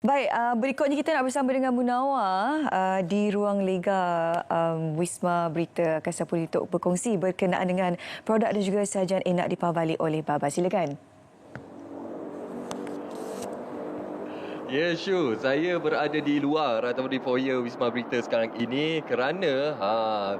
Baik, uh, berikutnya kita nak bersama dengan Munawar uh, di ruang Lega um, Wisma Berita Kasapuri untuk berkongsi berkenaan dengan produk dan juga sahajan enak dipawali oleh Baba. Silakan. Ya, yeah, sure. Saya berada di luar ataupun di foyer Wisma Berita sekarang ini kerana ha,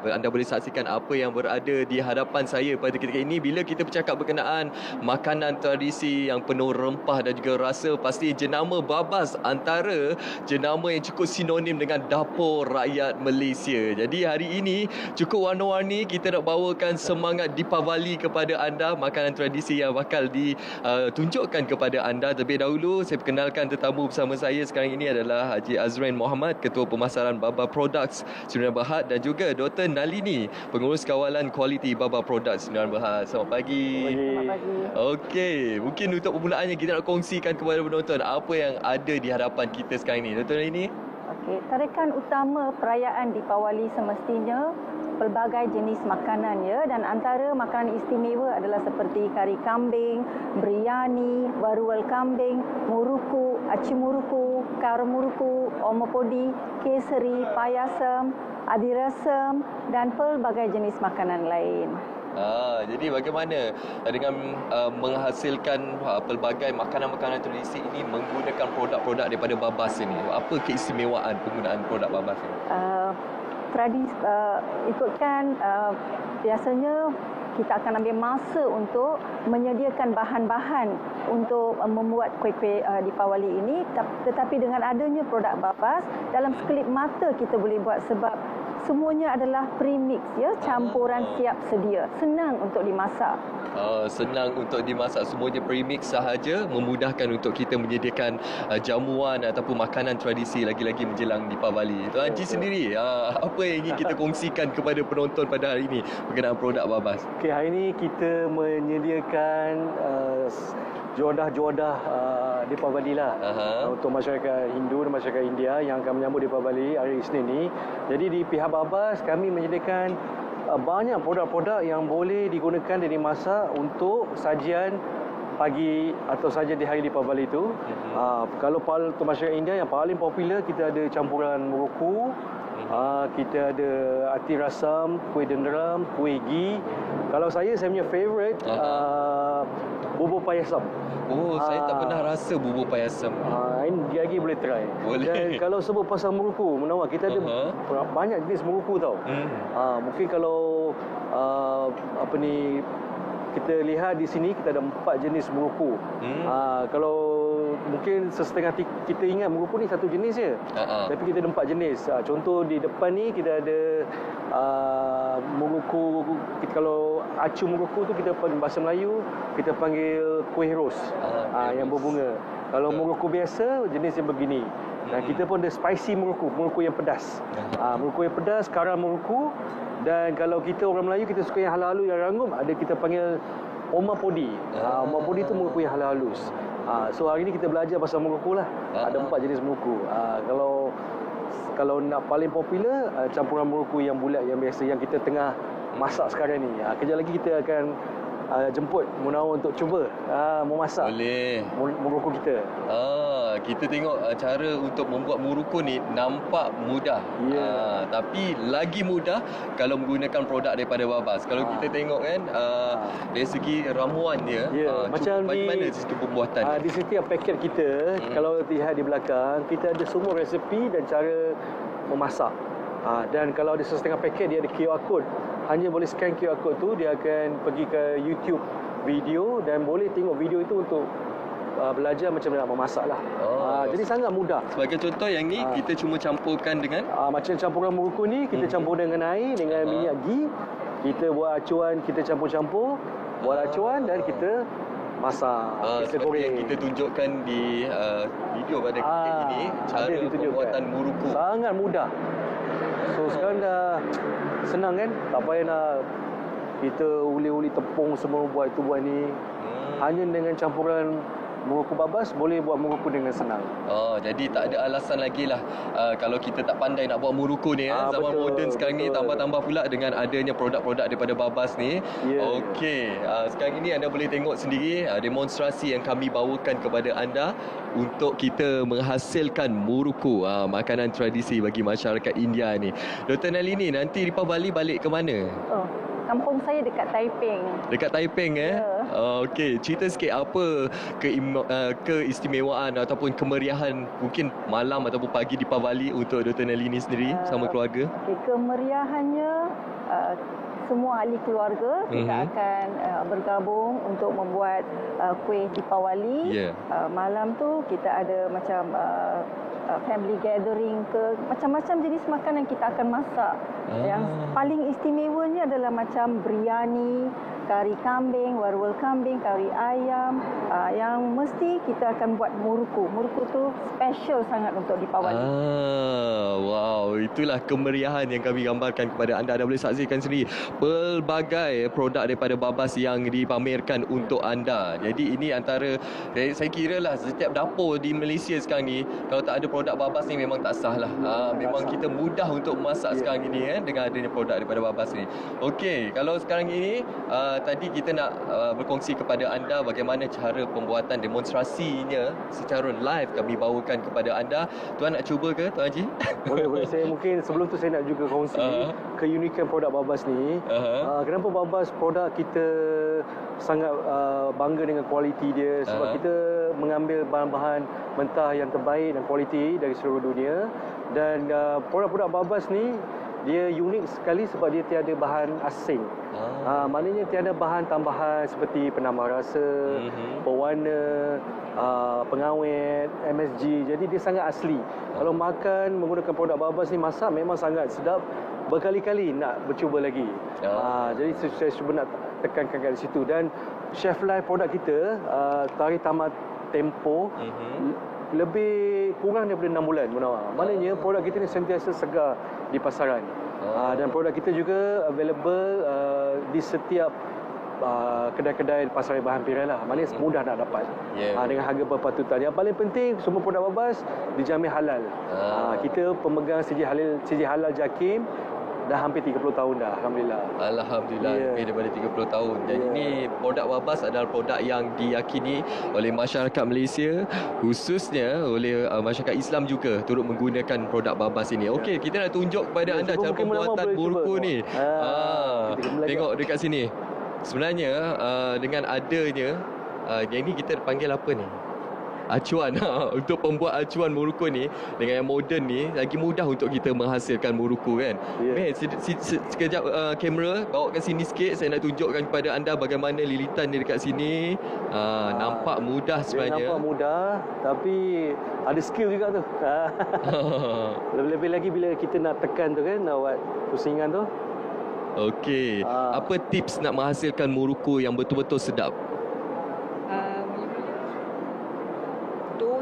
anda boleh saksikan apa yang berada di hadapan saya pada ketika ini. Bila kita bercakap berkenaan makanan tradisi yang penuh rempah dan juga rasa, pasti jenama Babas antara jenama yang cukup sinonim dengan dapur rakyat Malaysia. Jadi hari ini cukup warna-warni kita nak bawakan semangat Dipavali kepada anda, makanan tradisi yang bakal ditunjukkan kepada anda. Terlebih dahulu, saya perkenalkan tetamu bersama bersama saya sekarang ini adalah Haji Azrain Muhammad, Ketua Pemasaran Baba Products Sdn Berhad dan juga Dr. Nalini, Pengurus Kawalan Kualiti Baba Products Sdn Berhad. Selamat pagi. Selamat pagi. Okey, mungkin untuk permulaannya kita nak kongsikan kepada penonton apa yang ada di hadapan kita sekarang ini. Dr. Nalini? Okey, tarikan utama perayaan di Pawali semestinya pelbagai jenis makanan ya dan antara makanan istimewa adalah seperti kari kambing, biryani, warual kambing, muruku, aci muruku, kar muruku, omopodi, keseri, payasam, adirasam dan pelbagai jenis makanan lain. Ah, jadi bagaimana dengan uh, menghasilkan uh, pelbagai makanan-makanan tradisi ini menggunakan produk-produk daripada Babas ini? Apa keistimewaan penggunaan produk Babas ini? Uh, tradisi uh, ikutkan uh, biasanya kita akan ambil masa untuk menyediakan bahan-bahan untuk uh, membuat kuih-kuih uh, di Pawali ini. Tetapi dengan adanya produk Babas dalam sekelip mata kita boleh buat sebab semuanya adalah premix ya. Campuran siap sedia. Senang untuk dimasak. Uh, senang untuk dimasak semuanya premix sahaja. Memudahkan untuk kita menyediakan uh, jamuan ataupun makanan tradisi lagi-lagi menjelang Deepavali. Tuan Haji sendiri uh, apa yang ingin kita kongsikan kepada penonton pada hari ini berkenaan produk Babas? Okay, hari ini kita menyediakan uh, jodah-jodah uh, Deepavali lah uh-huh. untuk masyarakat Hindu dan masyarakat India yang akan menyambut Deepavali hari Isnin ini. Jadi di pihak Babas kami menyediakan uh, banyak produk-produk yang boleh digunakan dan dimasak untuk sajian pagi atau saja di hari Deepavali itu. Uh-huh. Uh, kalau untuk masyarakat India yang paling popular kita ada campuran muruku, uh, kita ada ati rasam, kuih denderam, kuih gi. Kalau saya, saya punya favourite uh-huh. uh, bubur payasam. Oh, ha. saya tak ah. pernah rasa bubur payasam. Ha, ini dia lagi boleh try. Boleh. Dan kalau sebut pasal muruku, menawar kita ada uh-huh. banyak jenis muruku tau. Hmm. Ha, mungkin kalau uh, apa ni kita lihat di sini kita ada empat jenis muruku. Hmm. Ha, kalau mungkin sesetengah kita ingat muruku ni satu jenis je. Uh-huh. Tapi kita ada empat jenis. Ha, contoh di depan ni kita ada uh, muruku kita, kalau acu muruku tu kita panggil bahasa Melayu kita panggil kuih ros uh, uh, yang berbunga. Kalau muruku biasa jenis yang begini. Dan kita pun ada spicy muruku, muruku yang pedas. Uh, muruku yang pedas, karam muruku. Dan kalau kita orang Melayu, kita suka yang halus-halus, yang ranggum. Ada kita panggil Oma Podi. Uh, Oma Podi tu muruku yang halus-halus. Uh, so hari ni kita belajar pasal muruku lah. Ada empat jenis muruku. Uh, kalau kalau nak paling popular, uh, campuran muruku yang bulat, yang biasa, yang kita tengah masak sekarang ni. Uh, kejap lagi kita akan uh, jemput Munawar untuk cuba uh, memasak Boleh. muruku kita. Ah, kita tengok uh, cara untuk membuat muruku ni nampak mudah. Yeah. Uh, tapi lagi mudah kalau menggunakan produk daripada Babas. Kalau uh. kita tengok kan uh, dari segi ramuan dia, yeah. uh, macam di mana sistem pembuatan? Uh, di setiap paket kita, hmm. kalau lihat di belakang, kita ada semua resepi dan cara memasak. Ha, dan kalau ada setengah paket dia ada QR code. Hanya boleh scan QR code tu dia akan pergi ke YouTube video dan boleh tengok video itu untuk uh, belajar macam mana nak memasak lah. Oh. Ha, jadi sangat mudah. Sebagai contoh yang ni ha. kita cuma campurkan dengan ha, macam campuran muruku ni kita hmm. campur dengan air dengan ha. minyak ghee. Kita buat acuan kita campur-campur buat ha. acuan dan kita masak. Uh, kita goreng. yang kita tunjukkan di uh, video pada kita ini cara pembuatan muruku. Sangat mudah. So sekarang dah senang kan Tak payah nak Kita uli-uli tepung semua buat itu buat ni hmm. Hanya dengan campuran muruku babas boleh buat muruku dengan senang. Oh, jadi tak ada alasan lagi lah uh, kalau kita tak pandai nak buat muruku ni Ah, ah, zaman betul, moden sekarang ni betul. tambah-tambah pula dengan adanya produk-produk daripada Babas ni. Ya. Okey, uh, sekarang ini anda boleh tengok sendiri uh, demonstrasi yang kami bawakan kepada anda untuk kita menghasilkan muruku, uh, makanan tradisi bagi masyarakat India ni. Dr. Nalini, nanti Ripa Bali balik ke mana? Oh, kampung saya dekat Taiping. Dekat Taiping eh? Ya. Uh, Okey, cerita sikit apa keim- uh, keistimewaan ataupun kemeriahan mungkin malam ataupun pagi di Pavali untuk Dr. Nalini sendiri Uh, sama keluarga? Okay, kemeriahannya uh, semua ahli keluarga kita Mhm. akan uh, bergabung untuk membuat uh, kuih Dipawali. Ya. Uh, malam tu kita ada macam uh, uh, family gathering ke macam-macam jenis makanan kita akan masak. Ah. Yang paling istimewanya adalah macam biryani, kari kambing, warwal kambing, kari ayam. Uh, yang mesti kita akan buat muruku. Muruku tu special sangat untuk Dipawali. Ah, wow, itulah kemeriahan yang kami gambarkan kepada anda. Anda boleh saksikan sendiri pelbagai produk daripada Babas yang dipamerkan untuk anda. Jadi ini antara eh, saya kira lah setiap dapur di Malaysia sekarang ni kalau tak ada produk Babas ni memang tak sah lah. Ah, memang kita mudah untuk memasak sekarang ini eh dengan adanya produk daripada Babas ni. Okey, kalau sekarang ini uh, tadi kita nak uh, berkongsi kepada anda bagaimana cara pembuatan demonstrasinya secara live kami bawakan kepada anda. Tuan nak cuba ke Tuan Haji? Boleh boleh saya mungkin sebelum tu saya nak juga kongsi Ah. keunikan produk Babas ni. Aha. Uh, kenapa Babas produk kita sangat uh, bangga dengan kualiti dia sebab Aha. kita mengambil bahan-bahan mentah yang terbaik dan kualiti dari seluruh dunia dan uh, produk-produk Babas ni dia unik sekali sebab dia tiada bahan asing. Ah. Uh, maknanya tiada bahan tambahan seperti penambah rasa, Mhm. pewarna, uh, pengawet, MSG. Jadi dia sangat asli. Kalau makan menggunakan produk Babas ni masak memang sangat sedap. Berkali-kali nak bercuba lagi. Ah. Uh, jadi saya, cuba nak tekankan kat situ dan chef life produk kita uh, tarikh tamat tempoh Mhm. lebih kurang daripada 6 bulan Munawar. Maknanya produk kita ni sentiasa segar di pasaran. Ah. Ah, dan produk kita juga available uh, di setiap uh, kedai-kedai pasar bahan pirai lah. Maknanya mudah nak dapat. Yeah. Ah, dengan harga berpatutan. Yang paling penting semua produk Babas dijamin halal. Ah. Ah, kita pemegang sijil halal sijil halal JAKIM dah hampir 30 tahun dah alhamdulillah. Alhamdulillah Ya. lebih daripada 30 tahun. Jadi Ya. ini produk Babas adalah produk yang diyakini oleh masyarakat Malaysia khususnya oleh uh, masyarakat Islam juga turut menggunakan produk Babas ini. Okey, kita nak tunjuk kepada Ya, anda cara pembuatan burku ni. Ah, Ah, belajar. tengok dekat sini. Sebenarnya uh, dengan adanya uh, yang ini kita panggil apa ni? Acuan ha, untuk pembuat acuan muruku ni dengan yang moden ni lagi mudah untuk kita menghasilkan muruku kan. Ya. Meh, se, se, se, sekejap uh, kamera bawa ke sini sikit saya nak tunjukkan kepada anda bagaimana lilitan dia dekat sini. Uh, nampak mudah Dia sebenarnya. nampak mudah tapi ada skill juga tu. Lebih-lebih lagi bila kita nak tekan tu kan nak buat pusingan tu. Okey. Ah. Apa tips nak menghasilkan muruku yang betul-betul sedap?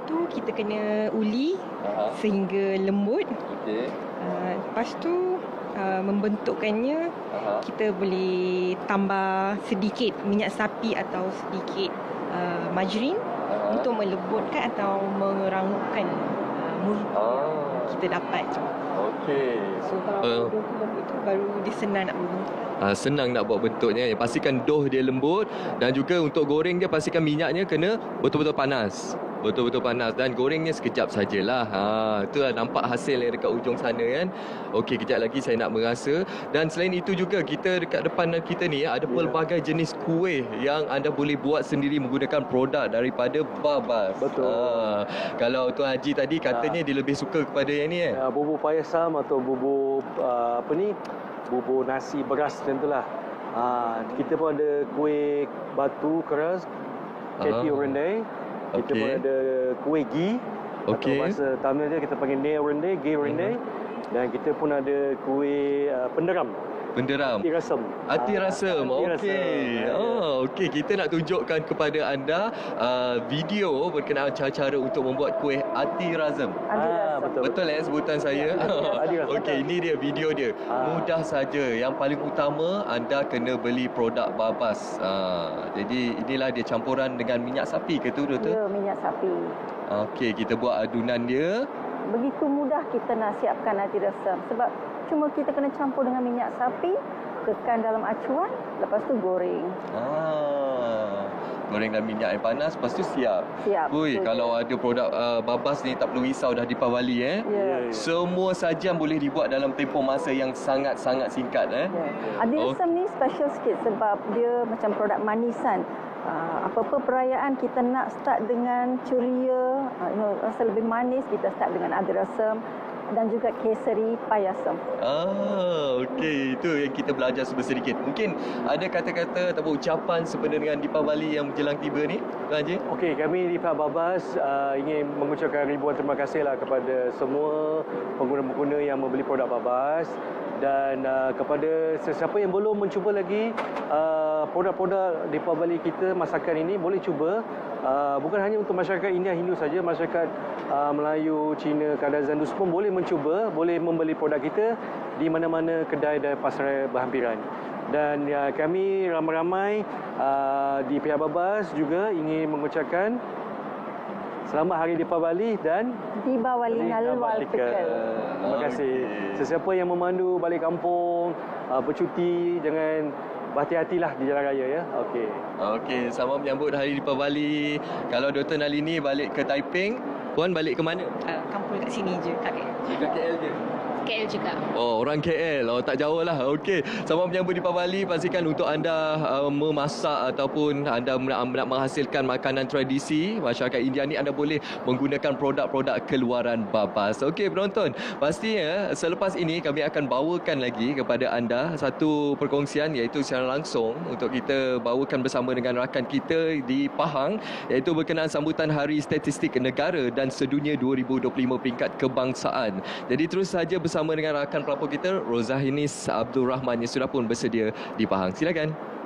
Tu kita kena uli Aha. sehingga lembut. Okey. Uh, lepas tu uh, membentukkannya Aha. kita boleh tambah sedikit minyak sapi atau sedikit uh, margarin untuk melembutkan atau merangupkan uh, Ah. kita dapat. Okey. So kalau Uh. tu lembut tu baru dia senang nak berbentuk. Uh, senang nak buat bentuknya. Pastikan dough dia lembut dan juga untuk goreng dia pastikan minyaknya kena betul-betul panas. Betul-betul panas dan gorengnya sekejap sajalah. Ha, itulah nampak hasil yang dekat ujung sana kan. Okey, kejap lagi saya nak merasa dan selain itu juga kita dekat depan kita ni ada Ya. pelbagai jenis kuih yang anda boleh buat sendiri menggunakan produk daripada Babas. Betul. Ha, kalau Tuan Haji tadi katanya dia lebih suka kepada yang ni eh. Uh, bubur payasam atau bubur uh, apa ni? Bubur nasi beras macam itulah. Uh, kita pun ada kuih batu keras, keti Ah. rendai. Kita Okey. pun ada kuih ghee. Okey. Atau bahasa Tamil dia kita panggil nail rendai, ghee rendai. Dan kita pun ada kuih uh, penderam. Menderam. Ati rasam. Hati Ah, rasam. Okey. rasam. Oh, okey. Kita nak tunjukkan kepada anda uh, video berkenaan cara-cara untuk membuat kuih hati rasam. Ah, betul. Betul eh sebutan saya? Rasam. Okey, ini dia video dia. Ah. Mudah saja. Yang paling utama anda kena beli produk Babas. Ah, jadi inilah dia campuran dengan minyak sapi ke tu doktor? Ya, minyak sapi. Okey, kita buat adunan dia. Begitu mudah kita nak siapkan hati resam. Sebab cuma kita kena campur dengan minyak sapi, tekan dalam acuan, lepas tu goreng. Ah. Goreng dalam minyak yang panas, lepas tu siap. Siap. Ui, kalau ada produk uh, Babas ni tak perlu risau dah dipawali eh. Ya. Semua sajian boleh dibuat dalam tempoh masa yang sangat-sangat singkat eh. Ya. Adi Oh. resam ni special sikit sebab dia macam produk manisan. Uh, apa-apa perayaan kita nak start dengan ceria, uh, you know, rasa lebih manis, kita start dengan adi resam dan juga keseri payasam. Ah, okey. Itu yang kita belajar sedikit. Mungkin ada kata-kata atau ucapan sebenarnya dengan Deepavali yang menjelang tiba ni, Tuan Haji? Okey, kami di Pihak Babas uh, ingin mengucapkan ribuan terima kasih lah kepada semua pengguna-pengguna yang membeli produk Babas dan uh, kepada sesiapa yang belum mencuba lagi uh, produk-produk Deepavali kita masakan ini boleh cuba. Uh, bukan hanya untuk masyarakat India Hindu saja masyarakat uh, Melayu Cina Kadazan Dus pun boleh mencuba boleh membeli produk kita di mana-mana kedai dan pasar berhampiran. Dan ya, kami ramai-ramai uh, di pihak Babas juga ingin mengucapkan selamat Hari Deepavali dan Wal Pikal. Terima kasih. Sesiapa yang memandu balik kampung, uh, bercuti jangan berhati-hatilah di jalan raya ya. Okey. Okey, selamat menyambut Hari Deepavali. Kalau Dr. Nalini balik ke Taiping, Puan balik ke mana? Uh, kampung dekat sini je, kat KL. Dekat KL je. KL juga. Oh, orang KL. Oh, tak jauh lah. Okey. Selamat menyambut di Pavali. Pastikan untuk anda uh, memasak ataupun anda nak, nak menghasilkan makanan tradisi masyarakat India ni, anda boleh menggunakan produk-produk keluaran Babas. Okey, penonton. Pastinya selepas ini kami akan bawakan lagi kepada anda satu perkongsian iaitu secara langsung untuk kita bawakan bersama dengan rakan kita di Pahang iaitu berkenaan sambutan Hari Statistik Negara dan Sedunia 2025 peringkat kebangsaan. Jadi terus saja bersama dengan rakan pelapor kita Rozahinis Abdul Rahman yang sudah pun bersedia di Pahang. Silakan.